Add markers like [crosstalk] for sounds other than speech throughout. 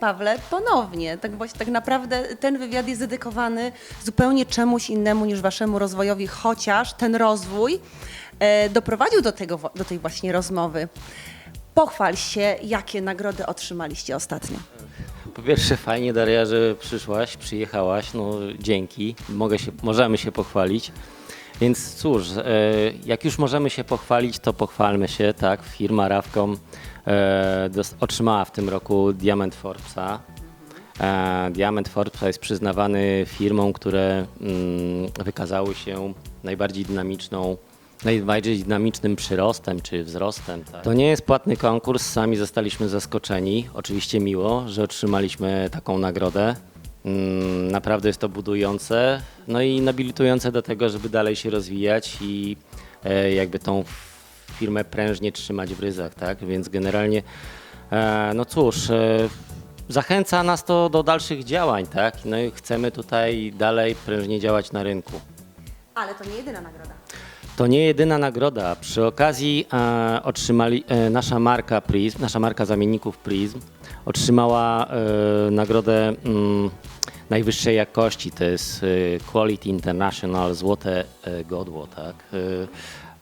Pawle, ponownie. Tak, właśnie, tak naprawdę ten wywiad jest dedykowany zupełnie czemuś innemu niż waszemu rozwojowi, chociaż ten rozwój e, doprowadził do, tego, do tej właśnie rozmowy. Pochwal się, jakie nagrody otrzymaliście ostatnio. Po pierwsze fajnie Daria, że przyszłaś, przyjechałaś, no dzięki, Mogę się, możemy się pochwalić. Więc cóż, e, jak już możemy się pochwalić, to pochwalmy się, tak, firma Rawcom e, otrzymała w tym roku Diament Forbesa. E, Diament Forbesa jest przyznawany firmom, które mm, wykazały się najbardziej dynamiczną najbardziej dynamicznym przyrostem czy wzrostem. Tak. To nie jest płatny konkurs, sami zostaliśmy zaskoczeni. Oczywiście miło, że otrzymaliśmy taką nagrodę. Mm, Naprawdę jest to budujące, no i nobilitujące do tego, żeby dalej się rozwijać i e, jakby tą firmę prężnie trzymać w ryzach, tak? Więc generalnie, e, no cóż, e, zachęca nas to do dalszych działań, tak? No i chcemy tutaj dalej prężnie działać na rynku. Ale to nie jedyna nagroda. To nie jedyna nagroda. Przy okazji e, otrzymali e, nasza marka Prism, nasza marka zamienników Prism otrzymała e, nagrodę mm, najwyższej jakości. To jest e, Quality International Złote e, Godło, tak? E,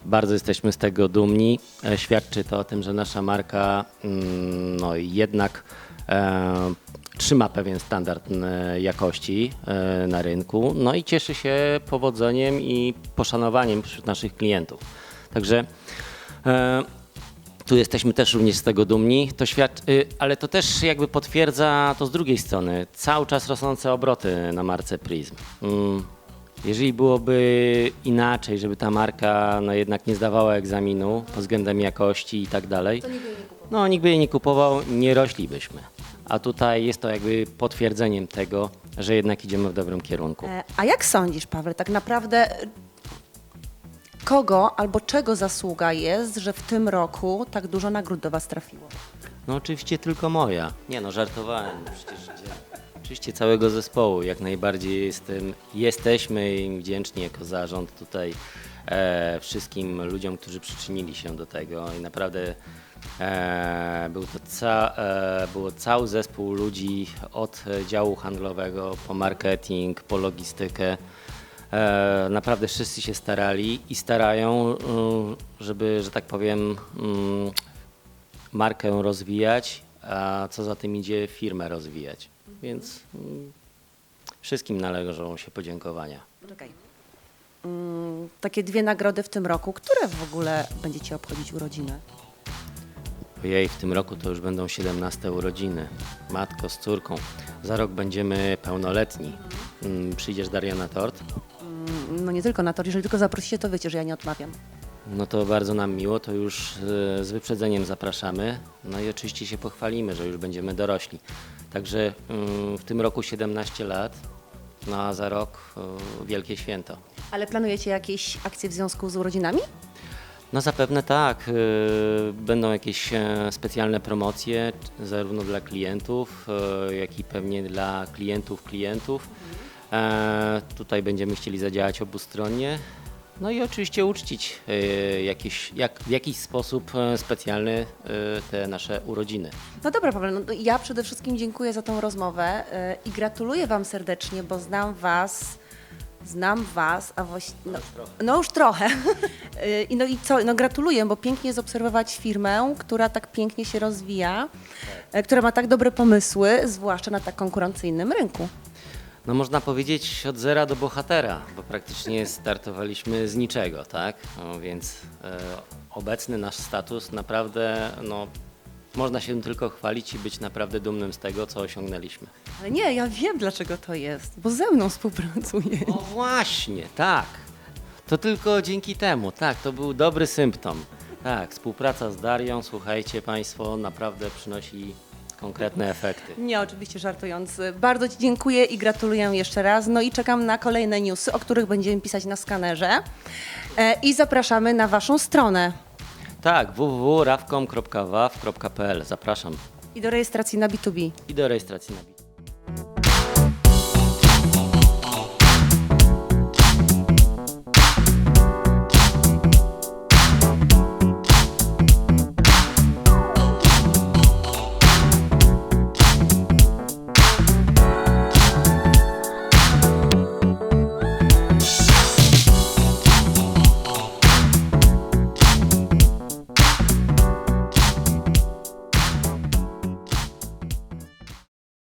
bardzo jesteśmy z tego dumni. E, świadczy to o tym, że nasza marka mm, no, jednak e, trzyma pewien standard jakości e, na rynku, no i cieszy się powodzeniem i poszanowaniem wśród naszych klientów. Także e, tu jesteśmy też również z tego dumni, to y, ale to też jakby potwierdza to z drugiej strony, cały czas rosnące obroty na marce Prism. Jeżeli byłoby inaczej, żeby ta marka no jednak nie zdawała egzaminu pod względem jakości i tak dalej, no nikt by jej nie kupował, nie roślibyśmy. A tutaj jest to jakby potwierdzeniem tego, że jednak idziemy w dobrym kierunku. E, A jak sądzisz, Paweł, tak naprawdę e, kogo albo czego zasługa jest, że w tym roku tak dużo nagród do was trafiło? No oczywiście tylko moja. Nie no, żartowałem. Przecież gdzie- oczywiście całego zespołu. Jak najbardziej jestem, jesteśmy im wdzięczni jako zarząd tutaj e, wszystkim ludziom, którzy przyczynili się do tego i naprawdę e, był to ca, e, było cały zespół ludzi od e, działu handlowego po marketing, po logistykę. E, naprawdę wszyscy się starali i starają, mm, żeby, że tak powiem, mm, markę rozwijać, a co za tym idzie, firmę rozwijać. Więc mm, wszystkim należą się podziękowania. Mm, takie dwie nagrody w tym roku. Które w ogóle będziecie obchodzić urodziny? Ojej, w tym roku to już będą 17 urodziny. Matko z córką. Za rok będziemy pełnoletni. Mm, Przyjdziesz Daria na tort? Mm, No nie tylko na to, jeżeli tylko zaprosicie, to wiecie, że ja nie odmawiam. No to bardzo nam miło, to już e, z wyprzedzeniem zapraszamy. No i oczywiście się pochwalimy, że już będziemy dorośli. Także mm, w tym roku 17 lat, no a za rok e, wielkie święto. Ale planujecie jakieś akcje w związku z urodzinami? No zapewne tak. y, Będą jakieś e, specjalne promocje, zarówno dla klientów, e, jak i pewnie dla klientów klientów. E, Tutaj będziemy chcieli zadziałać obustronnie. No i oczywiście uczcić e, jakieś, jak, w jakiś sposób e, specjalny e, te nasze urodziny. No dobra, Paweł, no ja przede wszystkim dziękuję za tą rozmowę i gratuluję Wam serdecznie, bo znam Was, znam Was, a właściwie, no, no już trochę. Yy, [laughs] I no i co, no gratuluję, bo pięknie jest obserwować firmę, która tak pięknie się rozwija, yy, która ma tak dobre pomysły, zwłaszcza na tak konkurencyjnym rynku. No można powiedzieć od zera do bohatera, bo praktycznie startowaliśmy z niczego, tak? No, więc e, obecny nasz status naprawdę, no, można się tylko chwalić i być naprawdę dumnym z tego, co osiągnęliśmy. Ale nie, ja wiem dlaczego to jest, bo ze mną współpracuje. O właśnie, tak. To tylko dzięki temu, tak, to był dobry symptom. Tak, współpraca z Darią, słuchajcie Państwo, naprawdę przynosi konkretne efekty. Nie, oczywiście żartując. Bardzo Ci dziękuję i gratuluję jeszcze raz. No i czekam na kolejne newsy, o których będziemy pisać na skanerze. E, I zapraszamy na Waszą stronę Tak, www.rawcom.waw.pl. Zapraszam i do rejestracji na B2B. i do rejestracji na bit.